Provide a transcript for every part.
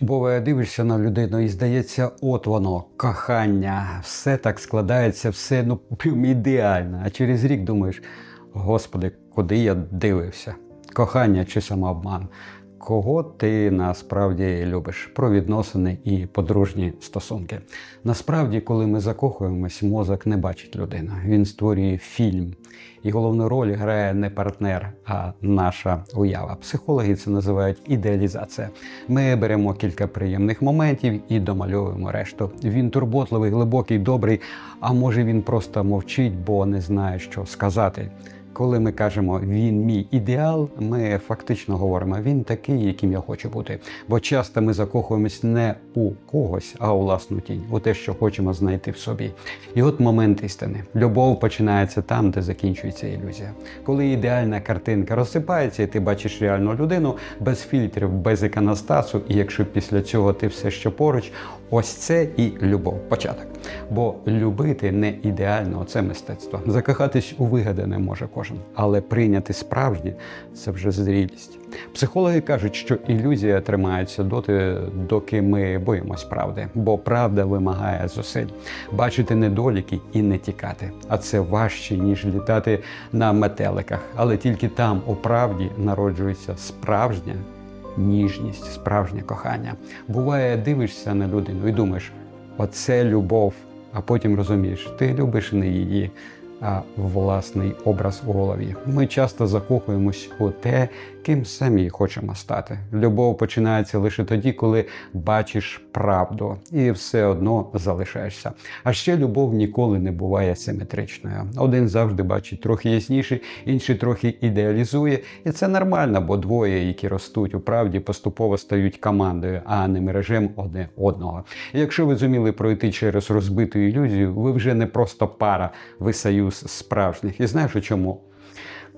Буває, дивишся на людину і здається, от воно, кохання, все так складається, все ну ідеально. А через рік думаєш, господи, куди я дивився? Кохання чи самообман? Кого ти насправді любиш? Про відносини і подружні стосунки. Насправді, коли ми закохуємось, мозок не бачить людину. Він створює фільм. І головну роль грає не партнер, а наша уява. Психологи це називають ідеалізація. Ми беремо кілька приємних моментів і домальовуємо решту. Він турботливий, глибокий, добрий. А може він просто мовчить, бо не знає, що сказати. Коли ми кажемо він мій ідеал, ми фактично говоримо він такий, яким я хочу бути. Бо часто ми закохуємось не у когось, а у власну тінь, у те, що хочемо знайти в собі. І от момент істини. Любов починається там, де закінчується ілюзія. Коли ідеальна картинка розсипається, і ти бачиш реальну людину без фільтрів, без іконостасу, і якщо після цього ти все ще поруч, ось це і любов. Початок. Бо любити не ідеально, це мистецтво. Закохатись у вигадане може кожен, але прийняти справжнє це вже зрілість. Психологи кажуть, що ілюзія тримається доти, доки ми боїмось правди, бо правда вимагає зусиль бачити недоліки і не тікати. А це важче ніж літати на метеликах. Але тільки там у правді народжується справжня ніжність, справжнє кохання. Буває, дивишся на людину і думаєш, оце любов. А потім розумієш, ти любиш не її, а власний образ у голові. Ми часто закохуємось у те, ким самі хочемо стати. Любов починається лише тоді, коли бачиш правду, і все одно залишаєшся. А ще любов ніколи не буває симетричною. Один завжди бачить трохи ясніше, інший трохи ідеалізує, і це нормально, бо двоє, які ростуть у правді, поступово стають командою, а не мережем одне одного. І якщо ви зуміли пройти через розбиту ілюзію, ви вже не просто пара, ви союз справжніх. І знаєш у чому?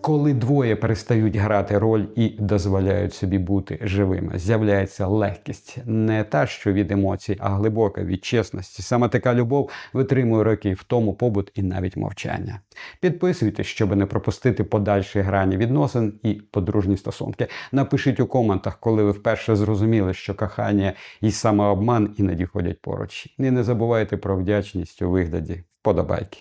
Коли двоє перестають грати роль і дозволяють собі бути живими, з'являється легкість, не та, що від емоцій, а глибока від чесності. Саме така любов витримує роки в тому побут і навіть мовчання. Підписуйтесь, щоб не пропустити подальші грані відносин і подружні стосунки. Напишіть у коментах, коли ви вперше зрозуміли, що кохання і самообман іноді ходять поруч. І не забувайте про вдячність у вигляді вподобайки.